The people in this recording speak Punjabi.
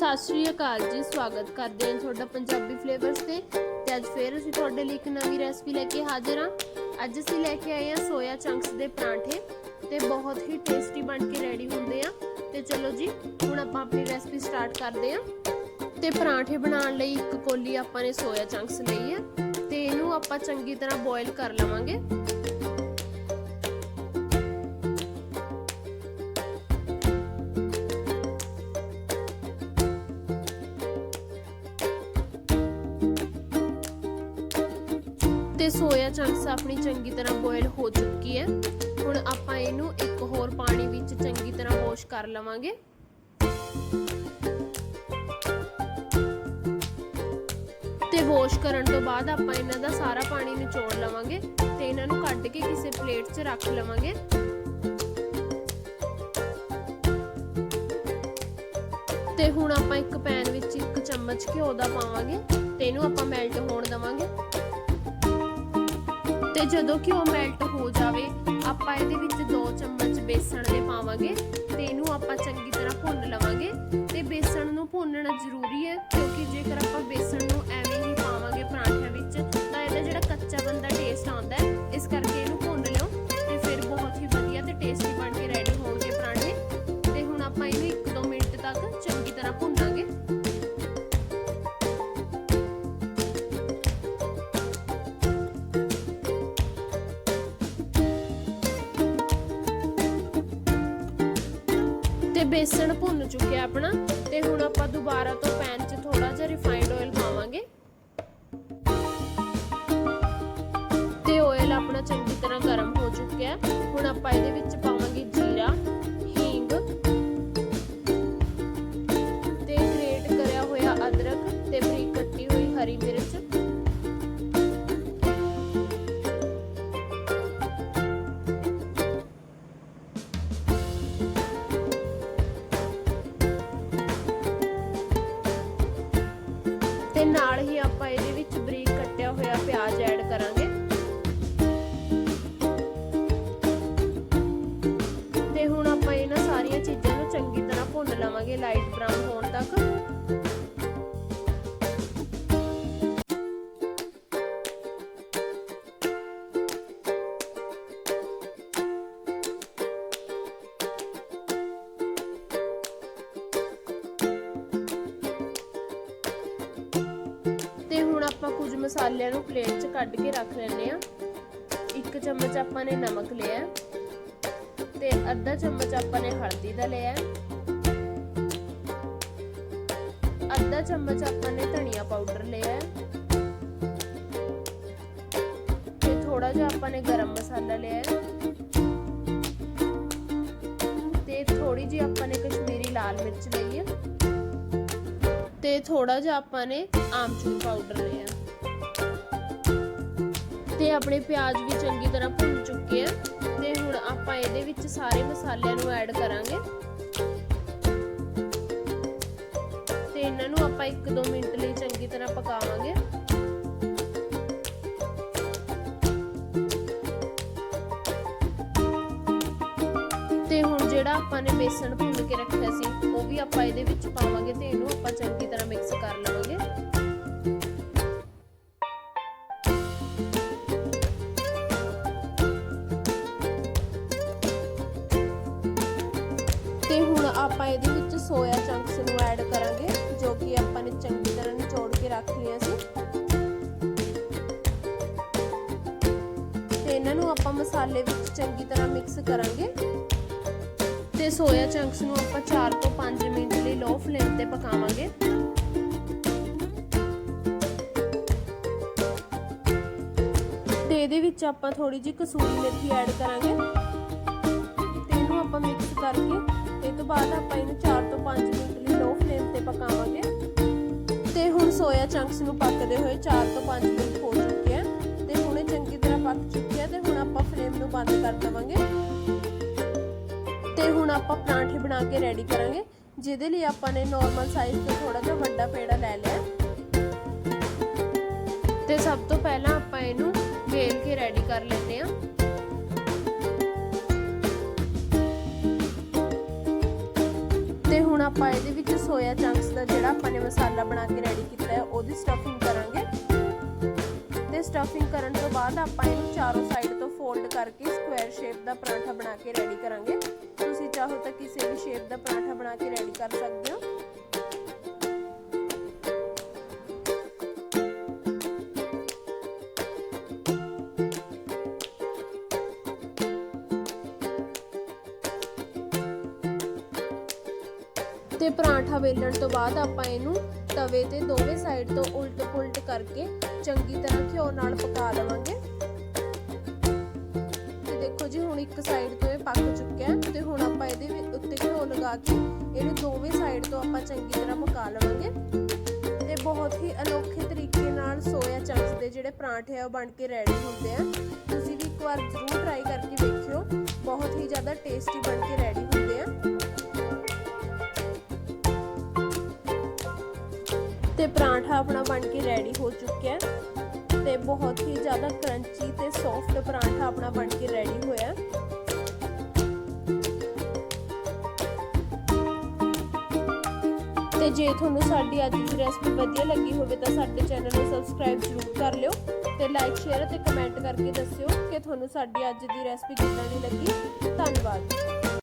ਸਤਿ ਸ਼੍ਰੀ ਅਕਾਲ ਜੀ, ਸਵਾਗਤ ਕਰਦੇ ਹਾਂ ਤੁਹਾਡਾ ਪੰਜਾਬੀ ਫਲੇਵਰਸ ਤੇ। ਤੇ ਅੱਜ ਫੇਰ ਅਸੀਂ ਤੁਹਾਡੇ ਲਈ ਇੱਕ ਨਵੀਂ ਰੈਸਪੀ ਲੈ ਕੇ ਹਾਜ਼ਰ ਹਾਂ। ਅੱਜ ਅਸੀਂ ਲੈ ਕੇ ਆਏ ਹਾਂ ਸੋਇਆ ਚੰਕਸ ਦੇ ਪਰਾਂਠੇ। ਤੇ ਬਹੁਤ ਹੀ ਟੇਸਟੀ ਬਣ ਕੇ ਰੈਡੀ ਹੁੰਦੇ ਆ। ਤੇ ਚਲੋ ਜੀ, ਹੁਣ ਆਪਾਂ ਆਪਣੀ ਰੈਸਪੀ ਸਟਾਰਟ ਕਰਦੇ ਹਾਂ। ਤੇ ਪਰਾਂਠੇ ਬਣਾਉਣ ਲਈ ਇੱਕ ਕੋਲੀ ਆਪਾਂ ਨੇ ਸੋਇਆ ਚੰਕਸ ਲਈ ਹੈ। ਤੇ ਇਹਨੂੰ ਆਪਾਂ ਚੰਗੀ ਤਰ੍ਹਾਂ ਬੋਇਲ ਕਰ ਲਵਾਂਗੇ। ਤੇ ਸੋਇਆ ਚੰਕਸ ਆਪਣੀ ਚੰਗੀ ਤਰ੍ਹਾਂ ਬੋਇਲ ਹੋ ਚੁੱਕੀ ਹੈ। ਹੁਣ ਆਪਾਂ ਇਹਨੂੰ ਇੱਕ ਹੋਰ ਪਾਣੀ ਵਿੱਚ ਚੰਗੀ ਤਰ੍ਹਾਂ ਵਾਸ਼ ਕਰ ਲਵਾਂਗੇ। ਤੇ ਵਾਸ਼ ਕਰਨ ਤੋਂ ਬਾਅਦ ਆਪਾਂ ਇਹਨਾਂ ਦਾ ਸਾਰਾ ਪਾਣੀ ਨਿਚੋੜ ਲਵਾਂਗੇ ਤੇ ਇਹਨਾਂ ਨੂੰ ਕੱਢ ਕੇ ਕਿਸੇ ਪਲੇਟ 'ਚ ਰੱਖ ਲਵਾਂਗੇ। ਤੇ ਹੁਣ ਆਪਾਂ ਇੱਕ ਪੈਨ ਵਿੱਚ ਇੱਕ ਚਮਚ ਘਿਓ ਦਾ ਪਾਵਾਂਗੇ ਤੇ ਇਹਨੂੰ ਆਪਾਂ ਮੈਲਟ ਹੋਣ ਦਵਾਂਗੇ। ਤੇ ਜਦੋਂ ਘਿਓ ਮੈਲਟ ਹੋ ਜਾਵੇ, ਆਪਾਂ ਇਹਦੇ ਵਿੱਚ 2 ਚਮਚ ਬੇਸਣ ਦੇ ਪਾਵਾਂਗੇ ਤੇ ਇਹਨੂੰ ਆਪਾਂ ਚੰਗੀ ਤਰ੍ਹਾਂ ਭੁੰਨ ਲਵਾਂਗੇ ਤੇ ਬੇਸਣ ਨੂੰ ਭੁੰਨਣਾ ਜ਼ਰੂਰੀ ਹੈ ਕਿਉਂਕਿ ਜੇਕਰ ਆਪਾਂ ਬੇਸਣ ਤੇ ਬੇਸਣ ਭੁੰਨ ਚੁੱਕਿਆ ਆਪਣਾ, ਤੇ ਹੁਣ ਆਪਾਂ ਦੁਬਾਰਾ ਤੋਂ ਪੈਨ 'ਚ ਥੋੜਾ ਜਿਹਾ ਰਿਫਾਈਨਡ ਆਇਲ ਪਾਵਾਂਗੇ। ਤੇ ਆਇਲ ਆਪਣਾ ਚੰਗੀ ਤਰ੍ਹਾਂ ਗਰਮ ਹੋ ਚੁੱਕਿਆ। ਹੁਣ ਆਪਾਂ ਇਹਦੇ ਵਿੱਚ ਤੇ ਨਾਲ ਹੀ ਆਪਾਂ ਇਹਦੇ ਵਿੱਚ ਬਰੀਕ ਕੱਟਿਆ ਹੋਇਆ ਪਿਆਜ਼ ਐਡ ਕਰਾਂਗੇ। ਤੇ ਹੁਣ ਆਪਾਂ ਇਹਨਾਂ ਸਾਰੀਆਂ ਚੀਜ਼ਾਂ ਨੂੰ ਚੰਗੀ ਤਰ੍ਹਾਂ ਭੁੰਨ ਲਵਾਂਗੇ ਲਾਈਟ ਬ੍ਰਾਊਨ ਹੋਣ ਤੱਕ। ਕੁਝ ਮਸਾਲਿਆਂ ਨੂੰ ਪਲੇਟ 'ਚ ਕੱਢ ਕੇ ਰੱਖ ਲੈਣੇ ਆ ਇੱਕ ਚਮਚ ਆਪਾਂ ਨੇ ਨਮਕ ਲਿਆ ਤੇ ਅੱਧਾ ਚਮਚ ਆਪਾਂ ਨੇ ਹਲਦੀ ਦਾ ਲਿਆ ਅੱਧਾ ਚਮਚ ਆਪਾਂ ਨੇ ਧਨੀਆ ਪਾਊਡਰ ਲਿਆ ਤੇ ਥੋੜਾ ਜਿਹਾ ਆਪਾਂ ਨੇ ਗਰਮ ਮਸਾਲਾ ਲਿਆ ਤੇ ਥੋੜੀ ਜਿਹੀ ਆਪਾਂ ਨੇ ਕਸ਼ਮੀਰੀ ਲਾਲ ਮਿਰਚ ਲਈ ਹੈ। ਤੇ ਥੋੜਾ ਜਿਹਾ ਆਪਾਂ ਨੇ ਆਮਚੂਰ ਪਾਊਡਰ ਲਿਆ ਤੇ ਆਪਣੇ ਪਿਆਜ਼ ਵੀ ਚੰਗੀ ਤਰ੍ਹਾਂ ਭੁੰਨ ਚੁੱਕੇ ਆ। ਤੇ ਹੁਣ ਆਪਾਂ ਇਹਦੇ ਵਿੱਚ ਸਾਰੇ ਮਸਾਲਿਆਂ ਨੂੰ ਐਡ ਕਰਾਂਗੇ। ਤੇ ਇਹਨਾਂ ਨੂੰ ਆਪਾਂ 1-2 ਮਿੰਟ ਲਈ ਚੰਗੀ ਤਰ੍ਹਾਂ ਪਕਾਵਾਂਗੇ। ਤੇ ਹੁਣ ਜਿਹੜਾ ਆਪਾਂ ਨੇ ਬੇਸਣ ਭੁੰਨ ਕੇ ਰੱਖਿਆ ਸੀ, ਉਹ ਵੀ ਆਪਾਂ ਇਹਦੇ ਵਿੱਚ ਪਾਵਾਂਗੇ ਤੇ ਇਹਨੂੰ ਆਪਾਂ ਚੰਗੀ ਤਰ੍ਹਾਂ ਮਿਕਸ ਕਰ ਲਵਾਂਗੇ। ਆਪਾਂ ਇਹਦੇ ਵਿੱਚ ਸੋਇਆ ਚੰਕਸ ਨੂੰ ਐਡ ਕਰਾਂਗੇ, ਜੋ ਕਿ ਆਪਾਂ ਨੇ ਚੰਗੀ ਤਰ੍ਹਾਂ ਨਿਚੋੜ ਕੇ ਰੱਖ ਲਿਆ ਸੀ। ਤੇ ਇਹਨਾਂ ਨੂੰ ਆਪਾਂ ਮਸਾਲੇ ਵਿੱਚ ਚੰਗੀ ਤਰ੍ਹਾਂ ਮਿਕਸ ਕਰਾਂਗੇ। ਤੇ ਸੋਇਆ ਚੰਕਸ ਨੂੰ ਆਪਾਂ 4 ਤੋਂ 5 ਮਿੰਟ ਲਈ ਲੋ ਫਲੇਮ ਤੇ ਪਕਾਵਾਂਗੇ। ਤੇ ਇਹਦੇ ਵਿੱਚ ਆਪਾਂ ਥੋੜੀ ਜਿਹੀ ਕਸੂਰੀ ਮੇਥੀ ਐਡ ਕਰਾਂਗੇ। ਬਾਅਦ ਆਪਾਂ ਇਹਨੂੰ 4 ਤੋਂ 5 ਮਿੰਟ ਲਈ ਲੋ ਫਲੇਮ ਤੇ ਪਕਾਵਾਂਗੇ। ਤੇ ਹੁਣ ਸੋਇਆ ਚੰਕਸ ਨੂੰ ਪੱਕਦੇ ਹੋਏ 4 ਤੋਂ 5 ਮਿੰਟ ਹੋ ਚੁੱਕੇ ਆ। ਤੇ ਹੁਣ ਇਹ ਚੰਗੀ ਤਰ੍ਹਾਂ ਪੱਕ ਚੁੱਕੇ ਤੇ ਹੁਣ ਆਪਾਂ ਫਲੇਮ ਨੂੰ ਬੰਦ ਕਰ ਦਵਾਂਗੇ। ਤੇ ਹੁਣ ਆਪਾਂ ਪਰਾਂਠੇ ਬਣਾ ਕੇ ਰੈਡੀ ਕਰਾਂਗੇ, ਜਿਹਦੇ ਲਈ ਆਪਾਂ ਨੇ ਨਾਰਮਲ ਸਾਈਜ਼ ਤੋਂ ਥੋੜਾ ਜਿਹਾ ਵੱਡਾ ਪੇੜਾ ਲੈ ਲਿਆ। ਤੇ ਸਭ ਤੋਂ ਪਹਿਲਾਂ ਆਪਾਂ ਇਹਨੂੰ ਵੇਲ ਕੇ ਰੈਡੀ ਕਰ ਲੈਂਦੇ ਆ। ਆਪਾਂ ਇਹਦੇ ਵਿੱਚ ਸੋਇਆ ਚੰਕਸ ਦਾ ਜਿਹੜਾ ਆਪਾਂ ਨੇ ਮਸਾਲਾ ਬਣਾ ਕੇ ਰੈਡੀ ਕੀਤਾ ਹੈ, ਉਹਦੀ ਸਟਫਿੰਗ ਕਰਾਂਗੇ। ਤੇ ਸਟਫਿੰਗ ਕਰਨ ਤੋਂ ਬਾਅਦ ਆਪਾਂ ਇਹਨੂੰ ਚਾਰੋਂ ਸਾਈਡ ਤੋਂ ਫੋਲਡ ਕਰਕੇ ਸਕੁਅਰ ਸ਼ੇਪ ਦਾ ਪਰਾਂਠਾ ਬਣਾ ਕੇ ਰੈਡੀ ਕਰਾਂਗੇ। ਤੁਸੀਂ ਚਾਹੋ ਤਾਂ ਕਿਸੇ ਵੀ ਸ਼ੇਪ ਦਾ ਪਰਾਂਠਾ ਬਣਾ ਕੇ ਰੈਡੀ ਕਰ ਸਕਦੇ ਹੋ। ਤੇ ਪਰਾਂਠਾ ਵੇਲਣ ਤੋਂ ਬਾਅਦ ਆਪਾਂ ਇਹਨੂੰ ਤਵੇ ਤੇ ਦੋਵੇਂ ਸਾਈਡ ਤੋਂ ਉਲਟ ਪੁਲਟ ਕਰਕੇ ਚੰਗੀ ਤਰ੍ਹਾਂ ਘਿਓ ਨਾਲ ਪਕਾ ਲਵਾਂਗੇ। ਤੇ ਦੇਖੋ ਜੀ, ਹੁਣ ਇੱਕ ਸਾਈਡ ਤੋਂ ਇਹ ਪੱਕ ਚੁੱਕਿਆ ਤੇ ਹੁਣ ਆਪਾਂ ਇਹਦੇ ਉੱਤੇ ਘਿਓ ਲਗਾ ਕੇ ਇਹਨੂੰ ਦੋਵੇਂ ਸਾਈਡ ਤੋਂ ਆਪਾਂ ਚੰਗੀ ਤਰ੍ਹਾਂ ਪਕਾ ਲਵਾਂਗੇ। ਤੇ ਬਹੁਤ ਹੀ ਅਨੋਖੇ ਤਰੀਕੇ ਨਾਲ ਸੋਇਆ ਚੰਕਸ ਦੇ ਜਿਹੜੇ ਪਰਾਂਠੇ ਆ ਉਹ ਬਣ ਕੇ ਰੈਡੀ ਹੁੰਦੇ ਆ। ਤੁਸੀਂ ਵੀ ਇੱਕ ਵਾਰ ਜ਼ਰੂਰ ਟਰਾਈ ਕਰਕੇ ਵੇਖਿਓ। ਬਹੁਤ ਹੀ ਜ਼ਿਆਦਾ ਟੇਸਟੀ ਬਣ ਕੇ ਰੈਡੀ ਹੁੰਦੇ ਆ। ਪਰਾਂਠਾ ਆਪਣਾ ਬਣ ਕੇ ਰੈਡੀ ਹੋ ਚੁੱਕਿਆ ਹੈ ਤੇ ਬਹੁਤ ਹੀ ਜ਼ਿਆਦਾ ਕਰੰਚੀ ਤੇ ਸੌਫਟ ਪਰਾਂਠਾ ਆਪਣਾ ਬਣ ਕੇ ਰੈਡੀ ਹੋਇਆ ਤੇ ਜੇ ਤੁਹਾਨੂੰ ਸਾਡੀ ਅੱਜ ਦੀ ਰੈਸਪੀ ਵਧੀਆ ਲੱਗੀ ਹੋਵੇ ਤਾਂ ਸਾਡੇ ਚੈਨਲ ਨੂੰ ਸਬਸਕ੍ਰਾਈਬ ਜ਼ਰੂਰ ਕਰ ਲਿਓ ਤੇ ਲਾਈਕ ਸ਼ੇਅਰ ਅਤੇ ਕਮੈਂਟ ਕਰਕੇ ਦੱਸਿਓ ਕਿ ਤੁਹਾਨੂੰ ਸਾਡੀ ਅੱਜ ਦੀ ਰੈਸਪੀ ਕਿੱਦਾਂ ਦੀ ਲੱਗੀ। ਧੰਨਵਾਦ।